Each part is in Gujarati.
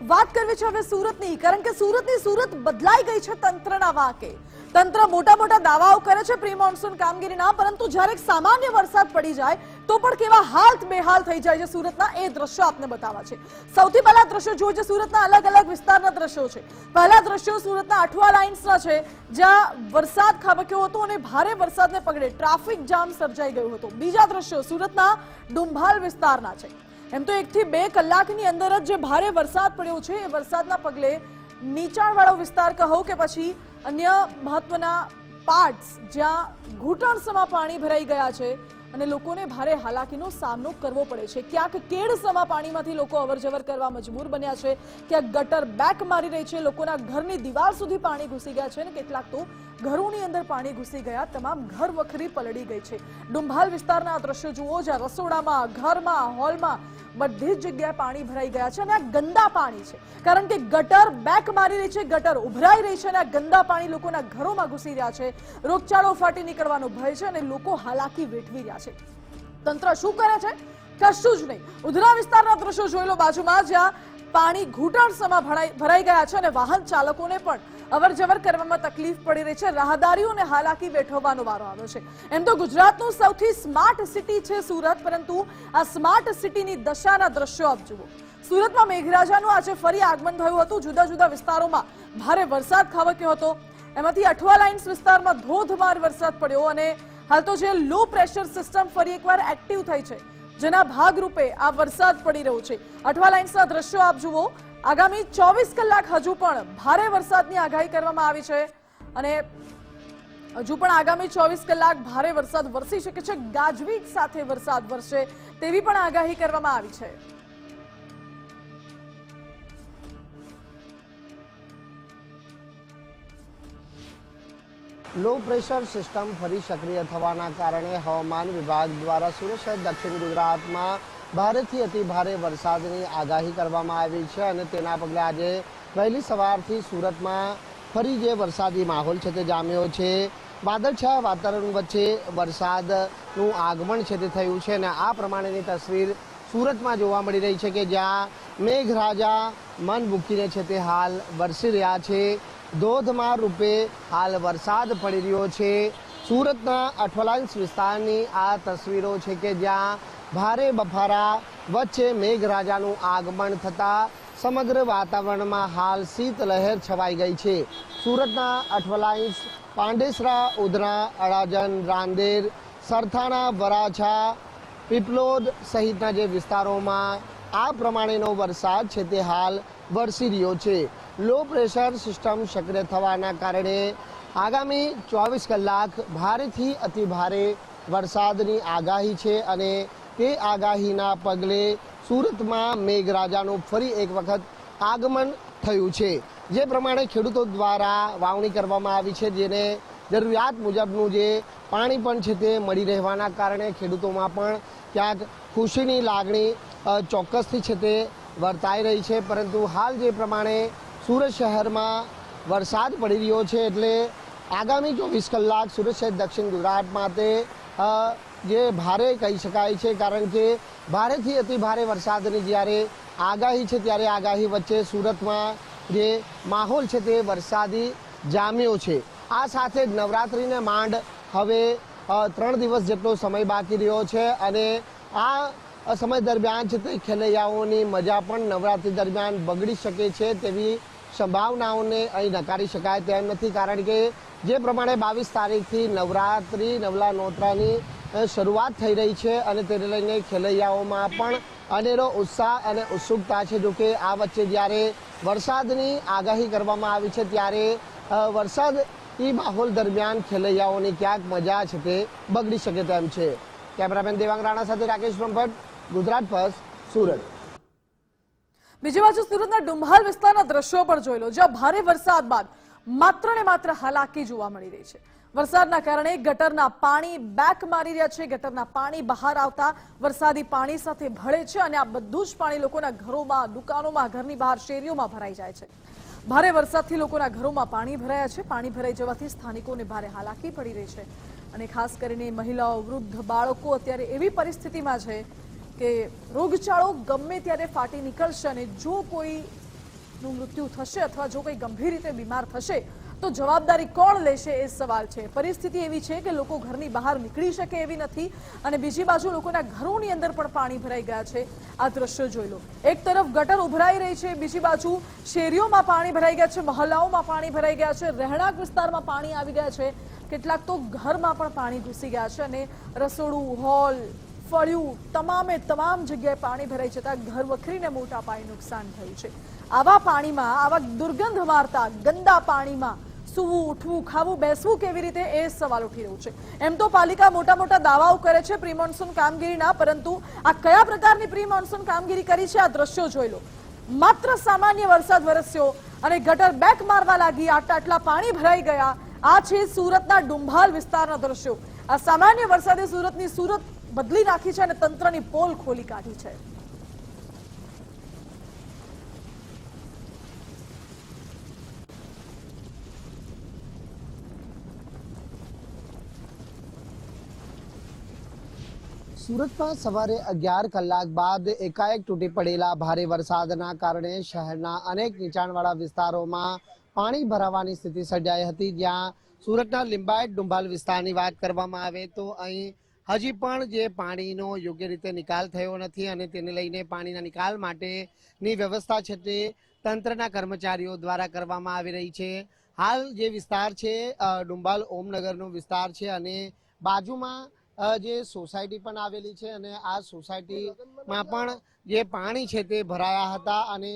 વાત કરવી છે હવે સુરતની, કારણ કે સુરતની સુરત બદલાઈ ગઈ છે તંત્રના વાકે. તંત્ર મોટા મોટા દાવાઓ કરે છે પ્રી મોન્સૂન કામગીરીના, પરંતુ જ્યારે સામાન્ય વરસાદ પડી જાય, તો પણ કેવા હાલ બેહાલ થઈ જાય છે સુરતના, એ દ્રશ્યો આપને બતાવવા છે. સૌથી પહેલા દ્રશ્યો જોઈએ છે સુરતના અલગ અલગ વિસ્તારના દ્રશ્યો છે. પહેલા દ્રશ્યો સુરતના અઠવા લાઇન્સના છે, જ્યાં વરસાદ ખાબક્યો હતો અને ભારે વરસાદને પગલે ટ્રાફિક જામ સર્જાઈ ગયું હતું. બીજા દ્રશ્યો સુરતના ડુંભાલ વિસ્તારના છે. એમ તો એકથી બે કલાકની અંદર જ જે ભારે વરસાદ પડ્યો છે, એ વરસાદના પગલે નીચાણવાળો વિસ્તાર કહો કે પછી અન્ય મહત્વના પાર્ટ્સ જ્યાં ઘૂંટણસમાં પાણી ભરાઈ ગયા છે અને લોકોને ભારે હાલાકીનો સામનો કરવો પડે છે. ક્યાંક કેડસમાં પાણીમાંથી લોકો અવરજવર કરવા મજબૂર બન્યા છે, ક્યાંક ગટર બેક મારી રહી છે, લોકોના ઘરની દિવાલ સુધી પાણી ઘૂસી ગયા છે અને કેટલાક તો ઘરોની અંદર પાણી ઘૂસી ગયા. તમામ ઘર વખરી પલળી ગઈ છે. ડુંભાલ વિસ્તારના દ્રશ્યો જુઓ, જ્યાં રસોડામાં, ઘરમાં, હોલમાં બધી જ જગ્યાએ પાણી ભરાઈ ગયા છે અને આ ગંદા પાણી છે. કારણ કે ગટર બેક મારી રહી છે, ગટર ઉભરાઈ રહી છે અને આ ગંદા પાણી લોકોના ઘરોમાં ઘૂસી રહ્યા છે. રોગચાળો ફાટી નીકળવાનો ભય છે અને લોકો હાલાકી વેઠવી રહ્યા છે. તંત્ર શું કરે છે? કશું જ નહીં. ઉધરા વિસ્તારના દ્રશ્યો જોઈ લો બાજુમાં, જ્યાં પાણી ઘૂંટણસમાં ભરાઈ ગયા છે અને વાહન ચાલકોને પણ અવરજવર કરવામાં તકલીફ પડી રહી છે. રાહદારીઓને હાલાકી વેઠવવાનો વારો આવ્યો છે. એમ તો ગુજરાતનું સૌથી સ્માર્ટ સિટી છે સુરત, પરંતુ આ સ્માર્ટ સિટીની દશાના દ્રશ્યો આપ જુઓ. સુરતમાં મેઘરાજાનું આજે ફરી આગમન થયું હતું. જુદા જુદા વિસ્તારોમાં ભારે વરસાદ ખાબક્યો હતો. એમાંથી અઠવા લાઇન્સ વિસ્તારમાં ધોધમાર વરસાદ પડ્યો અને હાલ તો જે લો પ્રેશર સિસ્ટમ ફરી એકવાર એક્ટિવ થઈ છે. જેના ભાગરૂપે આ વરસાદ પડી રહ્યો છે. અઠવા લાઇન્સના દ્રશ્યો આપ જુઓ. આગામી ચોવીસ કલાક હજુ પણ ભારે વરસાદની આગાહી કરવામાં આવી છે અને હજુ પણ આગામી ચોવીસ કલાક ભારે વરસાદ વરસી શકે છે. ગાજવીજ સાથે વરસાદ વરસે તેવી પણ આગાહી કરવામાં આવી છે. લો પ્રેશર સિસ્ટમ ફરી સક્રિય થવાના કારણે હવામાન વિભાગ દ્વારા સુરત સહિત દક્ષિણ ગુજરાતમાં ભારેથી અતિ ભારે વરસાદની આગાહી કરવામાં આવી છે અને તેના પગલે આજે વહેલી સવારથી સુરતમાં ફરી જે વરસાદી માહોલ છે તે જામ્યો છે. વાદળછાયા વાતાવરણ વચ્ચે વરસાદનું આગમન છે તે થયું છે અને આ પ્રમાણેની તસવીર સુરતમાં જોવા મળી રહી છે કે જ્યાં મેઘરાજા મન મૂકીને છે તે હાલ વરસી રહ્યા છે. ધોધમાર રૂપે હાલ વરસાદ પડી રહ્યો છે. સુરતના અઠવાલાંશ વિસ્તારની આ તસવીરો છે કે જ્યાં ભારે બફારા વચ્ચે મેઘરાજાનું આગમન થતાં સમગ્ર વાતાવરણમાં હાલ શીતલહેર છવાઈ ગઈ છે. સુરતના અઠવાલાંશ પાંડેસરા, ઉધના અડાજન રાંદેર, સરથાણા, વરાછા, પીપલોદ સહિતના જે વિસ્તારોમાં આ પ્રમાણેનો વરસાદ છે તે હાલ વરસી રહ્યો છે. લો પ્રેશર સિસ્ટમ સક્રિય થવાના કારણે આગામી ચોવીસ કલાક ભારેથી અતિ ભારે વરસાદની આગાહી છે અને તે આગાહીના પગલે સુરતમાં મેઘરાજાનું ફરી એક વખત આગમન થયું છે. જે પ્રમાણે ખેડૂતો દ્વારા વાવણી કરવામાં આવી છે, જેને જરૂરિયાત મુજબનું જે પાણી પણ છે તે મળી રહેવાના કારણે ખેડૂતોમાં પણ ક્યાંક ખુશીની લાગણી ચોક્કસથી છે તે વર્તાઈ રહી છે. પરંતુ હાલ જે પ્રમાણે સુરત શહેરમાં વરસાદ પડી રહ્યો છે એટલે આગામી ચોવીસ કલાક સુરત શહેર દક્ષિણ ગુજરાત માટે જે ભારે કહી શકાય છે. કારણ કે ભારેથી અતિ ભારે વરસાદની જ્યારે આગાહી છે, ત્યારે આગાહી વચ્ચે સુરતમાં જે માહોલ છે તે વરસાદી જામ્યો છે. આ સાથે જ નવરાત્રિને માંડ હવે ત્રણ દિવસ જેટલો સમય બાકી રહ્યો છે અને આ સમય દરમિયાન છે તે ખેલૈયાઓની મજા પણ નવરાત્રિ દરમિયાન બગડી શકે છે તેવી સંભાવનાઓને અહીં નકારી શકાય તેમ નથી, કારણ કે જે પ્રમાણે બાવીસ તારીખથી નવરાત્રિ નવલા નોતરાની શરૂઆત થઈ રહી છે અને તેને લઈને ખેલૈયાઓમાં પણ અનેરો ઉત્સાહ અને ઉત્સુકતા છે. જો કે આ વચ્ચે જ્યારે વરસાદની આગાહી કરવામાં આવી છે, ત્યારે વરસાદ એ માહોલ દરમિયાન ખેલૈયાઓની ક્યાંક મજા છે તે બગડી શકે તેમ છે. કેમેરામેન દેવાંગ રાણા સાથે રાકેશ બ્રહ્મભટ્ટ ગુજરાત ફર્સ્ટ, સુરત. બીજી બાજુ સુરતના ડુંભાલ વિસ્તારના દ્રશ્યો પણ જોઈ લો જ્યાં ભારે વરસાદ બાદ માત્ર ને માત્ર હાલાકી જોવા મળી રહી છે. વરસાદના કારણે ગટરના પાણી બેક મારી રહ્યા છે, ગટરના પાણી બહાર આવતા વરસાદી પાણી સાથે ભળે છે અને આ બધું જ પાણી લોકોના ઘરોમાં, દુકાનોમાં, ઘરની બહાર, શેરીઓમાં ભરાઈ જાય છે. ભારે વરસાદથી લોકોના ઘરોમાં પાણી ભરાયા છે, પાણી ભરાઈ જવાથી સ્થાનિકોને ભારે હાલાકી પડી રહી છે. અને ખાસ કરીને મહિલાઓ, વૃદ્ધ બાળકો અત્યારે એવી પરિસ્થિતિમાં છે કે રોગચાળો ગમે ત્યારે ફાટી નીકળશે અને જો કોઈ નું મૃત્યુ થશે અથવા જો કોઈ ગંભીર રીતે બીમાર થશે, તો જવાબદારી કોણ લેશે એ સવાલ છે. પરિસ્થિતિ એવી છે કે લોકો ઘરની બહાર નીકળી શકે એવી નથી અને બીજી બાજુ લોકોના ઘરોની અંદર પણ પાણી ભરાઈ ગયા છે. આ દ્રશ્યો જોઈ લો. એક તરફ ગટર ઉભરાઈ રહી છે, બીજી બાજુ શેરીઓમાં પાણી ભરાઈ ગયા છે મહલાઓમાં પાણી ભરાઈ ગયા છે, રહેણાંક વિસ્તારમાં પાણી આવી ગયા છે. કેટલાક તો ઘરમાં પણ પાણી ઘૂસી ગયા છે અને રસોડું, હોલ ફળિયું. તમામે તમામ જગ્યાએ પાણી ભરાઈ જતા ઘર વખરીને મોટા પાયે નુકસાન થયું છે. આવા પાણીમાં, આવા દુર્ગંધ મારતા ગંદા પાણીમાં સૂવું, ઉઠવું, ખાવું, બેસવું કેવી રીતે એ સવાલ ઉઠી રહ્યું છે. એમ તો પાલિકા મોટા મોટા દાવાઓ કરે છે પ્રી મોન્સૂન કામગીરીના, પરંતુ આ કયા પ્રકારની પ્રી મોન્સૂન કામગીરી કરી છે આ દ્રશ્યો જોઈ લો. માત્ર સામાન્ય વરસાદ વરસ્યો અને ગટર બેક મારવા લાગી, આટલા આટલા પાણી ભરાઈ ગયા. આ છે સુરતના ડુંભાલ વિસ્તારના દ્રશ્યો. આ સામાન્ય વરસાદે સુરતની સુરત બદલી નાખી છે અને તંત્રની પોલ ખોલી કાઢી છે. સુરતમાં સવારે અગિયાર કલાક બાદ એકાએક તૂટી પડેલા ભારે વરસાદના કારણે શહેરના અનેક નીચાણવાળા વિસ્તારોમાં પાણી ભરાવાની સ્થિતિ સર્જાઈ હતી. જ્યાં સુરતના લિંબાયત ડુંભાલ વિસ્તારની વાત કરવામાં આવે તો અહીં હજી પણ જે પાણીનો યોગ્ય રીતે નિકાલ થયો નથી અને તેને લઈને પાણીના નિકાલ માટેની વ્યવસ્થા છે તે તંત્રના કર્મચારીઓ દ્વારા કરવામાં આવી રહી છે. હાલ જે વિસ્તાર છે ડુંબાલ ઓમનગરનો વિસ્તાર છે અને બાજુમાં જે સોસાયટી પણ આવેલી છે અને આ સોસાયટીમાં પણ જે પાણી છે તે ભરાયા હતા અને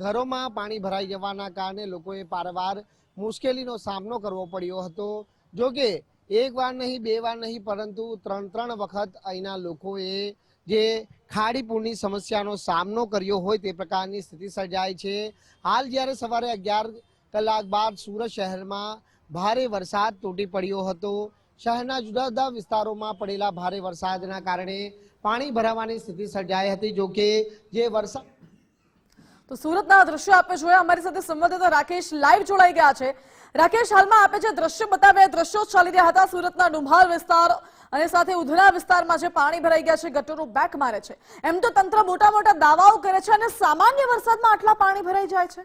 ઘરોમાં પાણી ભરાઈ જવાના કારણે લોકોએ પારવાર મુશ્કેલીનો સામનો કરવો પડ્યો હતો. જો કે એક વાર નહીં, બે વાર નહીં, પરંતુ ત્રણ ત્રણ વખત અહીંના લોકોએ જે ખાડી સમસ્યાનો સામનો કર્યો હોય તે પ્રકારની સ્થિતિ સર્જાય છે. હાલ જ્યારે સવારે અગિયાર કલાક બાદ સુરત શહેરમાં ભારે વરસાદ તૂટી પડ્યો હતો. શહેરના જુદા જુદા વિસ્તારોમાં પડેલા ભારે વરસાદના કારણે પાણી ભરાવાની સ્થિતિ સર્જાઈ હતી. જો કે જે વરસાદ તો સુરતના દ્રશ્યો આપે જોયા. અમારી સાથે સંવાદદાતા રાકેશ લાઈવ જોડાઈ ગયા છે. રાકેશ, હાલમાં આપે જે દ્રશ્ય બતાવ્યા દ્રશ્યો ચાલી રહ્યા હતા. સુરતના ડુંભાર વિસ્તાર અને સાથે ઉધના વિસ્તારમાં જે પાણી ભરાઈ ગયા છે ગટરો બેક મારે છે. એમ તો તંત્ર મોટા મોટા દાવાઓ કરે છે અને સામાન્ય વરસાદમાં આટલા પાણી ભરાઈ જાય છે.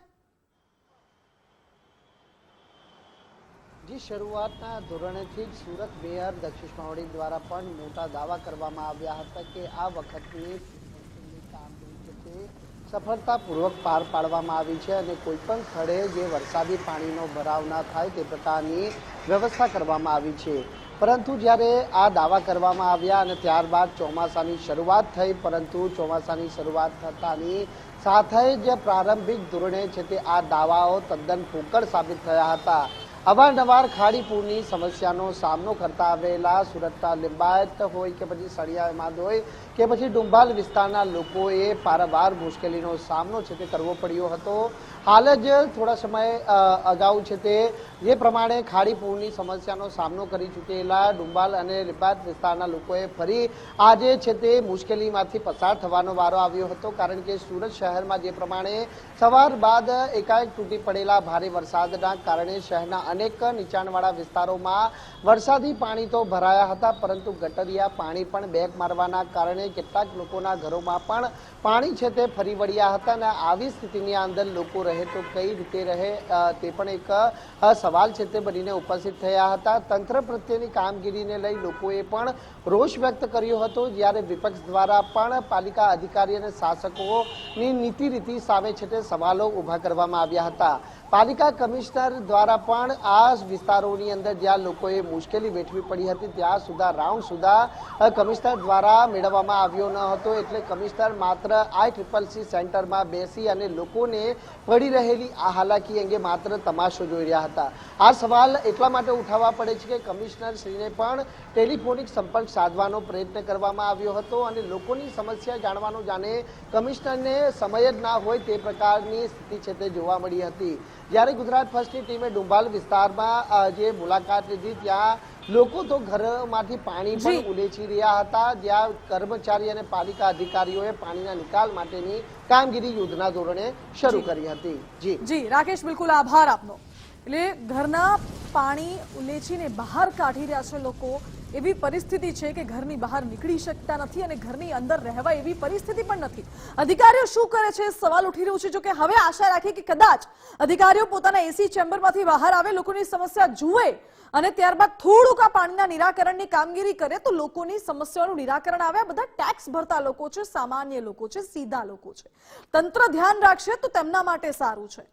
જે, શરૂઆતના ધોરણેથી જ સુરત મેયર દક્ષિષ માવડી દ્વારા પણ મોટા દાવા કરવામાં આવ્યા હતા કે આ વખતની સફળતાપૂર્વક પાર પાડવામાં આવી છે અને કોઈ પણ સ્થળે જે વરસાદી પાણીનો ભરાવ ના થાય તે પ્રકારની વ્યવસ્થા કરવામાં આવી છે. પરંતુ જ્યારે આ દાવા કરવામાં આવ્યા અને ત્યારબાદ ચોમાસાની શરૂઆત થઈ, પરંતુ ચોમાસાની શરૂઆત થતાની સાથે જ પ્રારંભિક ધોરણે છે તે આ દાવાઓ તદ્દન ફોકળ સાબિત થયા હતા. અવારનવાર ખાડી પૂરની સમસ્યાનો સામનો કરતા આવેલા સુરતના લિંબાયત હોય કે પછી સળિયામાં હોય કે પછી ડુંભાલ વિસ્તારના લોકોએ પારવાર મુશ્કેલીનો સામનો છે તે કરવો પડ્યો હતો. હાલ જ થોડા સમય અગાઉ છે તે જે પ્રમાણે ખાડી પૂરની સમસ્યાનો સામનો કરી ચૂકેલા ડુંબાલ અને લિંબાયત વિસ્તારના લોકોએ ફરી આજે છે તે મુશ્કેલીમાંથી પસાર થવાનો વારો આવ્યો હતો. કારણ કે સુરત શહેરમાં જે પ્રમાણે સવાર બાદ એકાએક તૂટી પડેલા ભારે વરસાદના કારણે શહેરના અનેક નીચાણવાળા વિસ્તારોમાં વરસાદી પાણી તો ભરાયા હતા, પરંતુ ગટરિયા પાણી પણ બેક મારવાના કારણે કેટલાક લોકોના ઘરોમાં પણ પાણી છે તે ફરી વળ્યા હતા અને આવી સ્થિતિની અંદર લોકો રહે તો કઈ રીતે રહે તે પણ એક સવાલ છે તે બનીને ઉપસ્થિત થયા હતા. તંત્ર પ્રત્યેની કામગીરીને લઈ લોકોએ પણ રોષ વ્યક્ત કર્યો હતો, જ્યારે વિપક્ષ દ્વારા પણ પાલિકા અધિકારી અને શાસકોની નીતિ રીતિ સામે છે તે સવાલો ઊભા કરવામાં આવ્યા હતા. પાલિકા કમિશનર દ્વારા પણ આ વિસ્તારોની અંદર જ્યાં લોકોએ મુશ્કેલી વેઠવી પડી હતી, ત્યાં સુધા, રાઉન્ડ સુધા કમિશનર દ્વારા મેળવવામાં આવ્યો ન હતો. એટલે કમિશનર માત્ર આઈ ટ્રિપલ સી સેન્ટરમાં બેસી અને લોકોને પડી રહેલી આ હાલાકી અંગે માત્ર તમાશો જોઈ રહ્યા હતા. આ સવાલ એટલા માટે ઉઠાવવા પડે છે કે કમિશનર શ્રીને પણ ટેલિફોનિક સંપર્ક સાધવાનો પ્રયત્ન કરવામાં આવ્યો હતો અને લોકોની સમસ્યા જાણવાનો જાણે કમિશનરને સમય જ ના હોય તે પ્રકારની સ્થિતિ છે તે જોવા મળી હતી. જ્યારે ગુજરાત ફર્સ્ટની ટીમે ડુંબાલ વિસ્તારમાં જે મુલાકાત લીધી ત્યાં લોકો તો ઘરમાંથી પાણી પણ ઉલેચી રહ્યા હતા. જ્યાં કર્મચારી અને પાલિકા અધિકારીઓએ પાણીના નિકાલ માટેની કામગીરી યુદ્ધના ધોરણે શરૂ કરી હતી. જી. જી રાકેશ બિલકુલ આભાર આપનો. એટલે ઘરના પાણી ઉલેચીને બહાર કાઢી રહ્યા છે લોકો. એવી પરિસ્થિતિ છે કે ઘરની બહાર નીકળી શકતા નથી અને ઘરની અંદર રહેવાય એવી પરિસ્થિતિ પણ નથી. અધિકારીઓ શું કરે છે? સવાલ ઉઠી રહ્યું છે. જો કે હવે આશા રાખી કે કદાચ અધિકારીઓ પોતાના એસી ચેમ્બરમાંથી બહાર આવે, લોકોની સમસ્યા જુએ અને ત્યારબાદ થોડુંક આ પાણીના નિરાકરણની કામગીરી કરે, તો લોકોની સમસ્યાઓનું નિરાકરણ આવે. બધા ટેક્સ ભરતા લોકો છે, સામાન્ય લોકો છે, સીધા લોકો છે. તંત્ર ધ્યાન રાખશે તો તેમના માટે સારું છે.